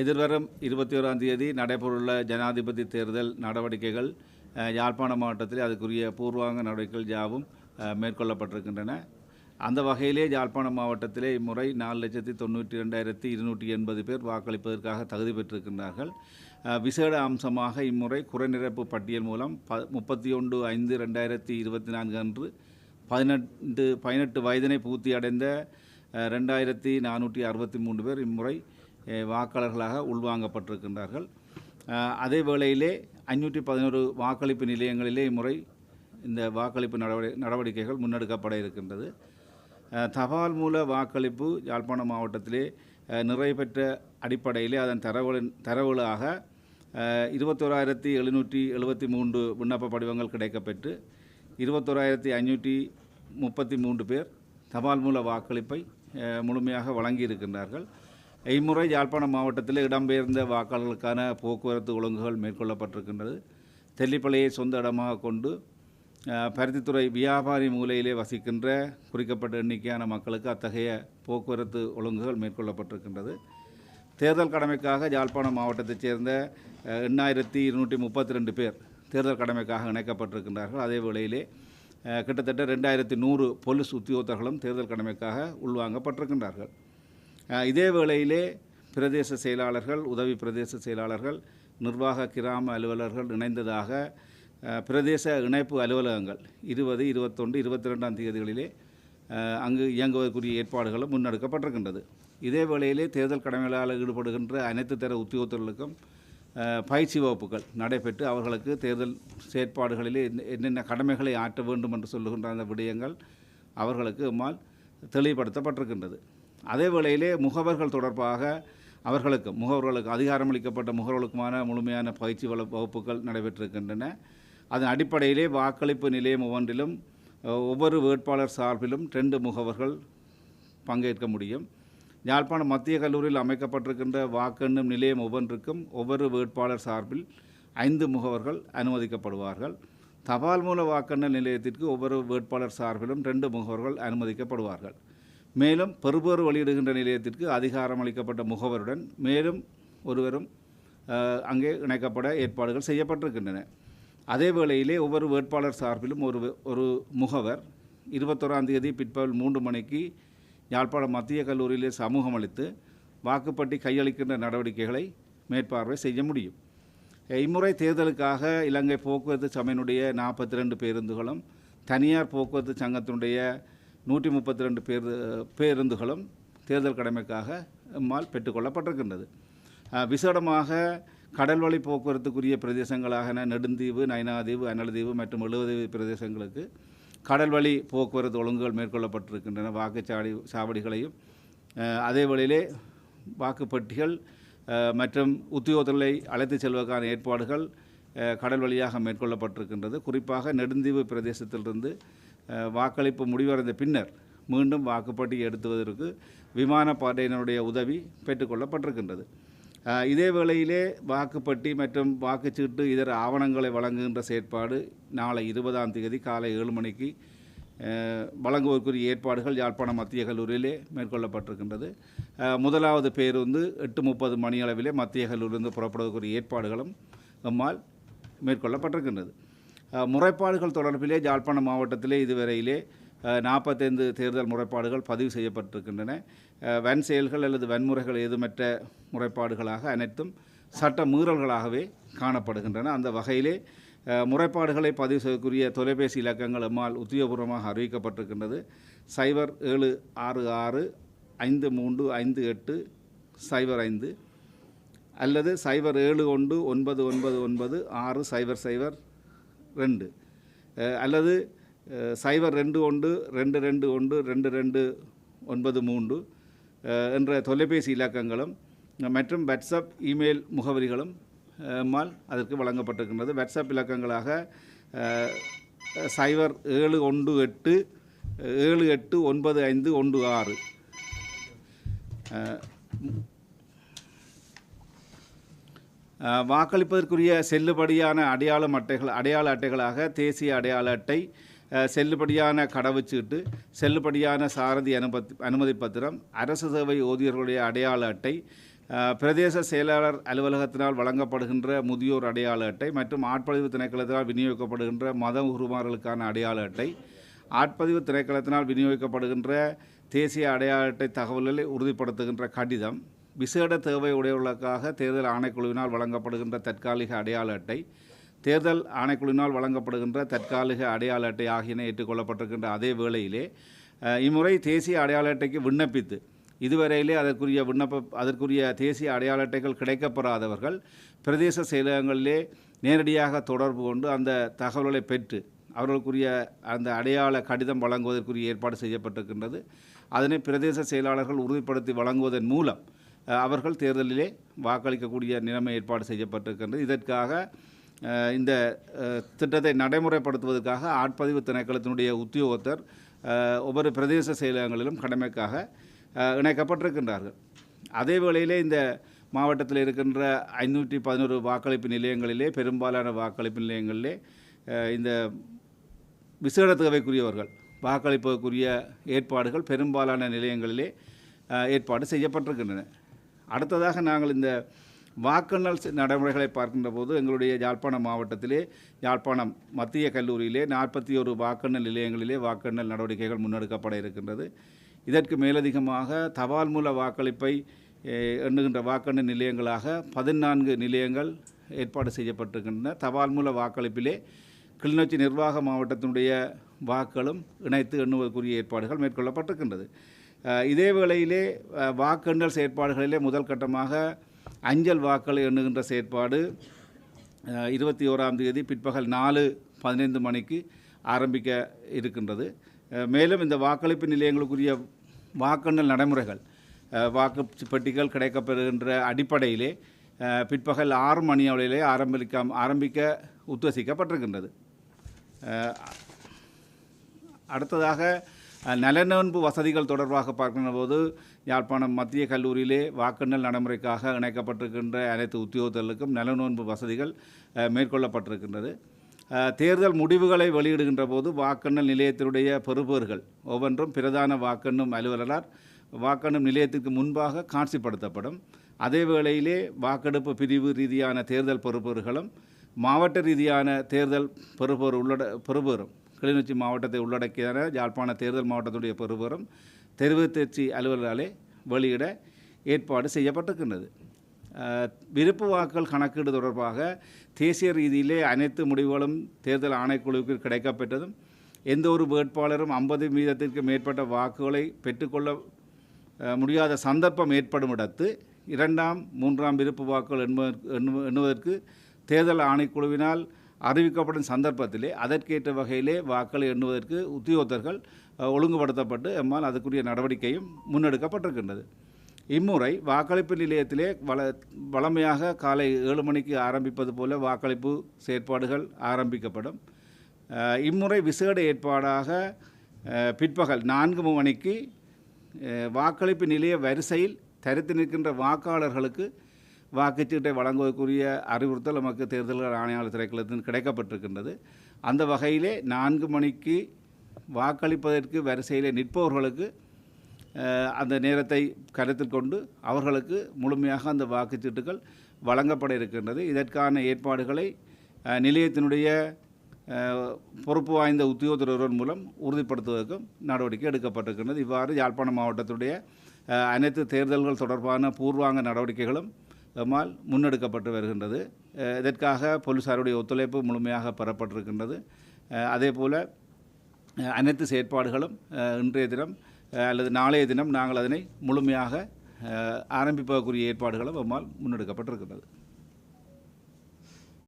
எதிர்வரும் இருபத்தி ஓராம் தேதி நடைபெறவுள்ள ஜனாதிபதி தேர்தல் நடவடிக்கைகள் யாழ்ப்பாண மாவட்டத்தில் அதுக்குரிய பூர்வாங்க நடவடிக்கைகள் யாவும் மேற்கொள்ளப்பட்டிருக்கின்றன. அந்த வகையிலே யாழ்ப்பாண மாவட்டத்திலே இம்முறை நாலு லட்சத்தி தொண்ணூற்றி ரெண்டாயிரத்தி இருநூற்றி எண்பது பேர் வாக்களிப்பதற்காக தகுதி பெற்றிருக்கின்றார்கள். விசேட அம்சமாக இம்முறை குறைநிரப்பு பட்டியல் மூலம் ப முப்பத்தி ஒன்று ஐந்து ரெண்டாயிரத்தி இருபத்தி நான்கு அன்று பதினெட்டு பதினெட்டு வயதினை பூர்த்தி அடைந்த ரெண்டாயிரத்தி நானூற்றி அறுபத்தி மூன்று பேர் இம்முறை வாக்காளர்களாக உள்வாங்கப்பட்டிருக்கின்றார்கள். அதே வேளையிலே ஐநூற்றி பதினோரு வாக்களிப்பு நிலையங்களிலே இம்முறை இந்த வாக்களிப்பு நடவடி நடவடிக்கைகள் முன்னெடுக்கப்பட இருக்கின்றது. தபால் மூல வாக்களிப்பு யாழ்ப்பாணம் மாவட்டத்திலே அஹ், நிறைவு பெற்ற அடிப்படையிலே அதன் தரவு தரவுகளாக இருபத்தோராயிரத்தி எழுநூற்றி எழுபத்தி மூன்று விண்ணப்ப படிவங்கள் கிடைக்கப்பெற்று இருபத்தோராயிரத்தி ஐநூற்றி முப்பத்தி மூன்று பேர் தபால் மூல வாக்களிப்பை முழுமையாக வழங்கியிருக்கின்றார்கள். இம்முறை யாழ்ப்பாணம் மாவட்டத்தில் இடம்பெயர்ந்த வாக்காளர்களுக்கான போக்குவரத்து ஒழுங்குகள் மேற்கொள்ளப்பட்டிருக்கின்றது. தெல்லிப்பளையை சொந்த இடமாக கொண்டு பருத்தித்துறை வியாபாரி மூலையிலே வசிக்கின்ற குறிக்கப்பட்ட எண்ணிக்கையான மக்களுக்கு அத்தகைய போக்குவரத்து ஒழுங்குகள் மேற்கொள்ளப்பட்டிருக்கின்றது. தேர்தல் கடமைக்காக யாழ்ப்பாணம் மாவட்டத்தைச் சேர்ந்த எண்ணாயிரத்தி இருநூற்றி முப்பத்தி ரெண்டு பேர் தேர்தல் கடமைக்காக இணைக்கப்பட்டிருக்கின்றார்கள். அதே வேளையிலே கிட்டத்தட்ட ரெண்டாயிரத்தி நூறு போலீஸ் உத்தியோகத்தர்களும் தேர்தல் கடமைக்காக உள்வாங்கப்பட்டிருக்கின்றார்கள். இதே வேளையிலே பிரதேச செயலாளர்கள் உதவி பிரதேச செயலாளர்கள் நிர்வாக கிராம அலுவலர்கள் இணைந்ததாக பிரதேச இணைப்பு அலுவலகங்கள் இருபது இருபத்தொன்று இருபத்தி ரெண்டாம் தேதிகளிலே அங்கு இயங்குவதற்குரிய ஏற்பாடுகளும் முன்னெடுக்கப்பட்டிருக்கின்றது. இதே வேளையிலே தேர்தல் கடமைகளால் ஈடுபடுகின்ற அனைத்து தர உத்தியோகத்தர்களுக்கும் பயிற்சி வகுப்புகள் நடைபெற்று அவர்களுக்கு தேர்தல் செயற்பாடுகளிலே என்ன- என்னென்ன கடமைகளை ஆற்ற வேண்டும் என்று சொல்லுகின்ற அந்த விடயங்கள் அவர்களுக்கு இம்மால் தெளிவுபடுத்தப்பட்டிருக்கின்றது. அதே வேளையிலே முகவர்கள் தொடர்பாக அவர்களுக்கு முகவர்களுக்கு அதிகாரமளிக்கப்பட்ட முகவர்களுக்குமான முழுமையான பயிற்சி வள வகுப்புகள் நடைபெற்றிருக்கின்றன. அதன் அடிப்படையிலே வாக்களிப்பு நிலையம் ஒவ்வொன்றிலும் ஒவ்வொரு வேட்பாளர் சார்பிலும் ரெண்டு முகவர்கள் பங்கேற்க முடியும். யாழ்ப்பாணம் மத்திய கல்லூரியில் அமைக்கப்பட்டிருக்கின்ற வாக்கெண்ணும் நிலையம் ஒவ்வொன்றுக்கும் ஒவ்வொரு வேட்பாளர் சார்பில் ஐந்து முகவர்கள் அனுமதிக்கப்படுவார்கள். தபால் மூல வாக்கெண்ணல் நிலையத்திற்கு ஒவ்வொரு வேட்பாளர் சார்பிலும் ரெண்டு முகவர்கள் அனுமதிக்கப்படுவார்கள். மேலும் பெறுபேறு வெளியிடுகின்ற நிலையத்திற்கு அதிகாரம் அளிக்கப்பட்ட முகவருடன் மேலும் ஒருவரும் அங்கே இணைக்கப்பட ஏற்பாடுகள் செய்யப்பட்டிருக்கின்றன. அதே வேளையிலே ஒவ்வொரு வேட்பாளர் சார்பிலும் ஒரு ஒரு முகவர் இருபத்தோராம் தேதி பிற்பகல் மூன்று மணிக்கு யாழ்ப்பாணம் மத்திய கல்லூரியிலே சமூகம் அளித்து வாக்குப்பட்டி கையளிக்கின்ற நடவடிக்கைகளை மேற்பார்வை செய்ய முடியும். இம்முறை தேர்தலுக்காக இலங்கை போக்குவரத்து சபையினுடைய நாற்பத்தி ரெண்டு பேருந்துகளும் தனியார் போக்குவரத்து சங்கத்தினுடைய நூற்றி முப்பத்தி ரெண்டு பேரு பேருந்துகளும் தேர்தல் கடமைக்காக மால் பெற்றுக்கொள்ளப்பட்டிருக்கின்றது. விசேடமாக கடல்வழி போக்குவரத்துக்குரிய பிரதேசங்களாக நெடுந்தீவு நயனாதீவு அனலதீவு மற்றும் எழுவதீவு பிரதேசங்களுக்கு கடல்வழி போக்குவரத்து ஒழுங்குகள் மேற்கொள்ளப்பட்டிருக்கின்றன. வாக்குச்சாவடி சாவடிகளையும் அதே வழியிலே வாக்குப்பட்டிகள் மற்றும் உத்தியோகத்தர்களை அழைத்து செல்வதற்கான ஏற்பாடுகள் கடல் வழியாக மேற்கொள்ளப்பட்டிருக்கின்றது. குறிப்பாக நெடுந்தீவு பிரதேசத்திலிருந்து வாக்களிப்பு முடிவடைந்த பின்னர் மீண்டும் வாக்குப்பட்டி எடுத்துவதற்கு விமான படையினருடைய உதவி பெற்றுக்கொள்ளப்பட்டிருக்கின்றது இதே வேளையிலே வாக்குப்பட்டி மற்றும் வாக்குச்சீட்டு இதர ஆவணங்களை வழங்குகின்ற செயற்பாடு நாளை இருபதாம் தேதி காலை ஏழு மணிக்கு வழங்குவதற்குரிய ஏற்பாடுகள் யாழ்ப்பாணம் மத்திய கல்லூரியிலே மேற்கொள்ளப்பட்டிருக்கின்றது. முதலாவது பேருந்து எட்டு முப்பது மணியளவிலே மத்திய கல்லூரியிலிருந்து புறப்படுவதற்குரிய ஏற்பாடுகளும் நம்மால் மேற்கொள்ளப்பட்டிருக்கின்றது. முறைப்பாடுகள் தொடர்பிலே யாழ்ப்பாணம் மாவட்டத்திலே இதுவரையிலே நாற்பத்தைந்து தேர்தல் முறைப்பாடுகள் பதிவு செய்யப்பட்டிருக்கின்றன. வன் செயல்கள் அல்லது வன்முறைகள் ஏதுமற்ற முறைப்பாடுகளாக அனைத்தும் சட்ட மீறல்களாகவே காணப்படுகின்றன. அந்த வகையிலே முறைப்பாடுகளை பதிவு செய்யக்கூடிய தொலைபேசி இலக்கங்கள் எம்மால் உத்தியோகபூர்வமாக அறிவிக்கப்பட்டிருக்கின்றது. சைபர் ஏழு ஆறு ஆறு ஐந்து மூன்று ஐந்து எட்டு சைபர் ஐந்து அல்லது சைபர் ஏழு ஒன்று ஒன்பது ஒன்பது ஒன்பது ஆறு சைபர் சைபர் ரெண்டு. அல்லது சைபர் ரெண்டு ஒன்று ரெண்டு ரெண்டு ஒன்று ரெண்டு ரெண்டு ஒன்பது மூன்று என்ற தொலைபேசி இலக்கங்களும் மற்றும் வாட்ஸ்அப் இமெயில் முகவரிகளும் மால் அதற்கு வழங்கப்பட்டிருக்கின்றது. வாட்ஸ்அப் இலக்கங்களாக சைபர் ஏழு ஒன்று எட்டு ஏழு எட்டு ஒன்பது ஐந்து ஒன்று ஆறு. வாக்களிப்பதற்குரிய செல்லுபடியான அடையாளம் அட்டைகள் அடையாள அட்டைகளாக தேசிய அடையாள அட்டை செல்லுபடியான கடவுச்சீட்டு செல்லுபடியான சாரதி அனுமதி அனுமதி பத்திரம் அரசு சேவை ஊதியர்களுடைய அடையாள அட்டை பிரதேச செயலாளர் அலுவலகத்தினால் வழங்கப்படுகின்ற முதியோர் அடையாள அட்டை மற்றும் ஆட்பதிவு திணைக்களத்தினால் விநியோகிக்கப்படுகின்ற மத உருமாறலுக்கான அடையாள அட்டை ஆட்பதிவு திணைக்களத்தினால் விநியோகிக்கப்படுகின்ற தேசிய அடையாள அட்டை தகவல்களை உறுதிப்படுத்துகின்ற கடிதம் விசேட தேவை உடையவர்களுக்காக தேர்தல் ஆணைக்குழுவினால் வழங்கப்படுகின்ற தற்காலிக அடையாள அட்டை தேர்தல் ஆணைக்குழுவினால் வழங்கப்படுகின்ற தற்காலிக அடையாள அட்டை ஆகியன ஏற்றுக்கொள்ளப்பட்டிருக்கின்ற அதே வேளையிலே இம்முறை தேசிய அடையாள அட்டைக்கு விண்ணப்பித்து இதுவரையிலே அதற்குரிய விண்ணப்ப அதற்குரிய தேசிய அடையாள அட்டைகள் கிடைக்கப்பெறாதவர்கள் பிரதேச செயலகங்களிலே நேரடியாக தொடர்பு கொண்டு அந்த தகவல்களை பெற்று அவர்களுக்குரிய அந்த அடையாள கடிதம் வழங்குவதற்குரிய ஏற்பாடு செய்யப்பட்டிருக்கின்றது. அதனை பிரதேச செயலாளர்கள் உறுதிப்படுத்தி வழங்குவதன் மூலம் அவர்கள் தேர்தலிலே வாக்களிக்கக்கூடிய நிலைமை ஏற்பாடு செய்யப்பட்டிருக்கின்றது. இதற்காக இந்த திட்டத்தை நடைமுறைப்படுத்துவதற்காக ஆட்பதிவு திணைக்களத்தினுடைய உத்தியோகத்தர் ஒவ்வொரு பிரதேச செயலகங்களிலும் கடமைக்காக இணைக்கப்பட்டிருக்கின்றார்கள். அதே வேளையிலே இந்த மாவட்டத்தில் இருக்கின்ற ஐநூற்றி பதினோரு வாக்களிப்பு நிலையங்களிலே பெரும்பாலான வாக்களிப்பு நிலையங்களிலே இந்த விசேட தேவைக்குரியவர்கள் வாக்களிப்பதற்குரிய ஏற்பாடுகள் பெரும்பாலான நிலையங்களிலே ஏற்பாடு செய்யப்பட்டிருக்கின்றன. அடுத்ததாக நாங்கள் இந்த வாக்கெண்ணல் நடைமுறைகளை பார்க்கின்ற போது எங்களுடைய யாழ்ப்பாணம் மாவட்டத்திலே யாழ்ப்பாணம் மத்திய கல்லூரியிலே நாற்பத்தி ஒரு வாக்கெண்ணல் நிலையங்களிலே வாக்குநல் நடவடிக்கைகள் முன்னெடுக்கப்பட இருக்கின்றது. இதற்கு மேலதிகமாக தபால் மூல வாக்களிப்பை எண்ணுகின்ற வாக்கெண்ணல் நிலையங்களாக பதினான்கு நிலையங்கள் ஏற்பாடு செய்யப்பட்டிருக்கின்றன. தபால் மூல வாக்களிப்பிலே கிளிநொச்சி நிர்வாக மாவட்டத்தினுடைய வாக்களும் இணைத்து எண்ணுவதற்குரிய ஏற்பாடுகள் மேற்கொள்ளப்பட்டிருக்கின்றது. இதே வேளையிலே அஹ், வாக்கெண்ணல் செயற்பாடுகளிலே முதல் கட்டமாக அஞ்சல் வாக்களை எண்ணுகின்ற செயற்பாடு இருபத்தி ஓராம் தேதி பிற்பகல் நாலு பதினைந்து மணிக்கு ஆரம்பிக்க இருக்கின்றது. மேலும் இந்த வாக்களிப்பு நிலையங்களுக்குரிய வாக்கெண்ணல் நடைமுறைகள் வாக்கு பெட்டிகள் கிடைக்கப்பெறுகின்ற அடிப்படையிலே பிற்பகல் ஆறு மணி அளவிலே ஆரம்பிக்க ஆரம்பிக்க உத்தேசிக்கப்பட்டிருக்கின்றது. அடுத்ததாக நலநோன்பு வசதிகள் தொடர்பாக பார்க்கின்ற போது யாழ்ப்பாணம் மத்திய கல்லூரியிலே வாக்கெண்ணல் நடைமுறைக்காக இணைக்கப்பட்டிருக்கின்ற அனைத்து உத்தியோகத்தர்களுக்கும் நலனோன்பு வசதிகள் மேற்கொள்ளப்பட்டிருக்கின்றது. தேர்தல் முடிவுகளை வெளியிடுகின்ற போது வாக்கெண்ணல் நிலையத்தினுடைய பெறுபேறுகள் ஒவ்வொன்றும் பிரதான வாக்கெண்ணும் அலுவலரால் வாக்கெண்ணும் நிலையத்திற்கு முன்பாக காட்சிப்படுத்தப்படும். அதே வேளையிலே வாக்கெடுப்பு பிரிவு ரீதியான தேர்தல் பெறுபேறுகளும் மாவட்ட ரீதியான தேர்தல் பெறுபேறு உள்ளட பெறுபேறும் கிளிநொச்சி மாவட்டத்தை உள்ளடக்கியான யாழ்ப்பாண தேர்தல் மாவட்டத்துடைய பெறுபேறும் தெரிவு தேர்ச்சி அலுவலராலே வெளியிட ஏற்பாடு செய்யப்பட்டிருக்கின்றது. விருப்பு வாக்குகள் கணக்கீடு தொடர்பாக தேசிய ரீதியிலே அனைத்து முடிவுகளும் தேர்தல் ஆணைக்குழுவுக்கு கிடைக்கப்பெற்றதும் எந்த ஒரு வேட்பாளரும் ஐம்பது வீதத்திற்கு மேற்பட்ட வாக்குகளை பெற்றுக்கொள்ள முடியாத சந்தர்ப்பம் ஏற்படும் இடத்து இரண்டாம் மூன்றாம் விருப்பு வாக்குகள் எண்ணு- எண்ணுவதற்கு தேர்தல் ஆணைக்குழுவினால் அறிவிக்கப்படும் சந்தர்ப்பத்திலே அதற்கேற்ற வகையிலே வாக்களை எண்ணுவதற்கு உத்தியோகத்தர்கள் ஒழுங்குபடுத்தப்பட்டு எம்மால் அதுக்குரிய நடவடிக்கையும் முன்னெடுக்கப்பட்டிருக்கின்றது. இம்முறை வாக்களிப்பு நிலையத்திலே வள வளமையாக காலை ஏழு மணிக்கு ஆரம்பிப்பது போல வாக்களிப்பு செயற்பாடுகள் ஆரம்பிக்கப்படும். இம்முறை விசேட ஏற்பாடாக பிற்பகல் நான்கு மணிக்கு வாக்களிப்பு நிலைய வரிசையில் தரித்து நிற்கின்ற வாக்காளர்களுக்கு வாக்குச்சீட்டை வழங்குவதற்குரிய அறிவுறுத்தல் நமக்கு தேர்தல்கள் ஆணையாளர் திரைக்களத்தில் கிடைக்கப்பட்டிருக்கின்றது. அந்த வகையிலே நான்கு மணிக்கு வாக்களிப்பதற்கு வரிசையில் நிற்பவர்களுக்கு அந்த நேரத்தை கருத்தில் கொண்டு அவர்களுக்கு முழுமையாக அந்த வாக்குச்சீட்டுகள் வழங்கப்பட இருக்கின்றது. இதற்கான ஏற்பாடுகளை நிலையத்தினுடைய பொறுப்பு வாய்ந்த உத்தியோகத்தர் ஒருவர் மூலம் உறுதிப்படுத்துவதற்கும் நடவடிக்கை எடுக்கப்பட்டிருக்கின்றது. இவ்வாறு யாழ்ப்பாணம் மாவட்டத்துடைய அனைத்து தேர்தல்கள் தொடர்பான பூர்வாங்க நடவடிக்கைகளும் மால் முன்னெடுக்கப்பட்டு வருகின்றது. இதற்காக போலீசாருடைய ஒத்துழைப்பு முழுமையாக பெறப்பட்டிருக்கின்றது. அதே போல் அனைத்து செயற்பாடுகளும் இன்றைய தினம் அல்லது நாளைய தினம் நாங்கள் அதனை முழுமையாக ஆரம்பிப்பதற்குரிய ஏற்பாடுகளும் நம்மால் முன்னெடுக்கப்பட்டிருக்கின்றது.